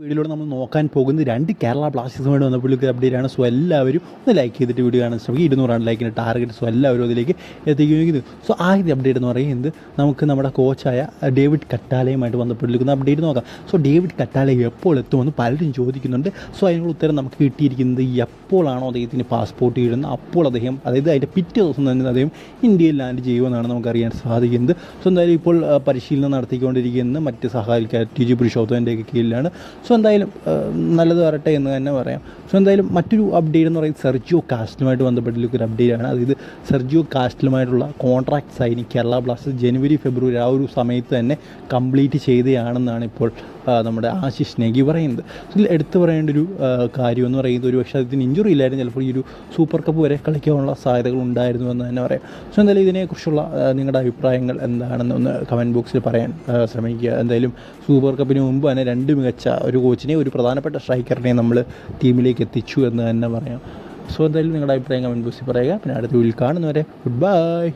വീഡിയോയിലൂടെ നമ്മൾ നോക്കാൻ പോകുന്നത് രണ്ട് കേരള ബ്ലാസ്റ്റേഴ്സ് വേണ്ടി വന്ന പുള്ളിക്ക് അപ്ഡേറ്റ് ആണ്. സോ എല്ലാവരും ഒന്ന് ലൈക്ക് ചെയ്തിട്ട് വീഡിയോ കാണാൻ ശ്രമിക്കുക ഇരുന്നൂറാണ് ലൈക്കിന്റെ ടാർഗറ്റ് സോ എല്ലാവരും അതിലേക്ക് എത്തിക്കുന്നത് സോ ആദ്യത്തെ അപ്ഡേറ്റ് എന്ന് പറയുന്നത് നമുക്ക് നമ്മുടെ കോച്ചായ ഡേവിഡ് കട്ടാലയുമായിട്ട് ബന്ധപ്പെട്ടിരിക്കുന്ന അപ്ഡേറ്റ് നോക്കാം. സോ ഡേവിഡ് കട്ടാല എപ്പോൾ എത്തുമെന്ന് പലരും ചോദിക്കുന്നുണ്ട്. സോ അതിനുള്ള ഉത്തരം നമുക്ക് കിട്ടിയിരിക്കുന്നത് എപ്പോഴാണോ അദ്ദേഹത്തിന് പാസ്പോർട്ട് ഇടുന്നത് അപ്പോൾ അദ്ദേഹം അതായത് അതിന്റെ പിറ്റേ ദിവസം തന്നെ അദ്ദേഹം ഇന്ത്യയിൽ ലാൻഡ് ചെയ്യുമെന്നാണ് നമുക്കറിയാൻ സാധിക്കുന്നത്. സോ എന്തായാലും ഇപ്പോൾ പരിശീലനം നടത്തിക്കൊണ്ടിരിക്കുന്ന മറ്റ് സഹായിക്കാൻ ടി ജി പുരുഷോത്തമന്റെയൊക്കെ കീഴിലാണ്. സോ എന്തായാലും നല്ലത് വരട്ടെ എന്ന് തന്നെ പറയാം. സോ എന്തായാലും മറ്റൊരു അപ്ഡേറ്റ് എന്ന് പറയുന്നത് സെർജിയോ കാസ്റ്റിലുമായിട്ട് ബന്ധപ്പെട്ടുള്ള ഒരു അപ്ഡേറ്റ് ആണ്. അതായത് സെർജിയോ കാസ്റ്റിലുമായിട്ടുള്ള കോൺട്രാക്ട് സൈനിങ് കേരള ബ്ലാസ്റ്റേഴ്സ് ജനുവരി ഫെബ്രുവരി ആ ഒരു സമയത്ത് തന്നെ കംപ്ലീറ്റ് ചെയ്തതാണെന്നാണ് ഇപ്പോൾ നമ്മുടെ ആശിഷ് നെഗി പറയുന്നത്. ഇതിൽ എടുത്തു പറയേണ്ട ഒരു കാര്യം എന്ന് പറയുന്നത് ഒരു പക്ഷേ അതിന് ഇഞ്ചുറി ഇല്ലായിരുന്നു. ചിലപ്പോൾ ഈ ഒരു സൂപ്പർ കപ്പ് വരെ കളിക്കാനുള്ള സാധ്യതകൾ ഉണ്ടായിരുന്നു എന്ന് തന്നെ പറയാം. സോ എന്തായാലും ഇതിനെക്കുറിച്ചുള്ള നിങ്ങളുടെ അഭിപ്രായങ്ങൾ എന്താണെന്ന് ഒന്ന് കമന്റ് ബോക്സിൽ പറയാൻ ശ്രമിക്കുക. എന്തായാലും സൂപ്പർ കപ്പിന് മുമ്പ് തന്നെ രണ്ട് മികച്ച ഒരു കോച്ചിനെ ഒരു പ്രധാനപ്പെട്ട സ്ട്രൈക്കറിനെ നമ്മൾ ടീമിലേക്ക് എത്തിച്ചു എന്ന് തന്നെ പറയാം. സോ എന്തായാലും നിങ്ങളുടെ അഭിപ്രായം കമന്റ് ബോക്സിൽ പറയുക. പിന്നെ അടുത്ത വീട്ടിൽ കാണുന്നവരെ ഗുഡ് ബൈ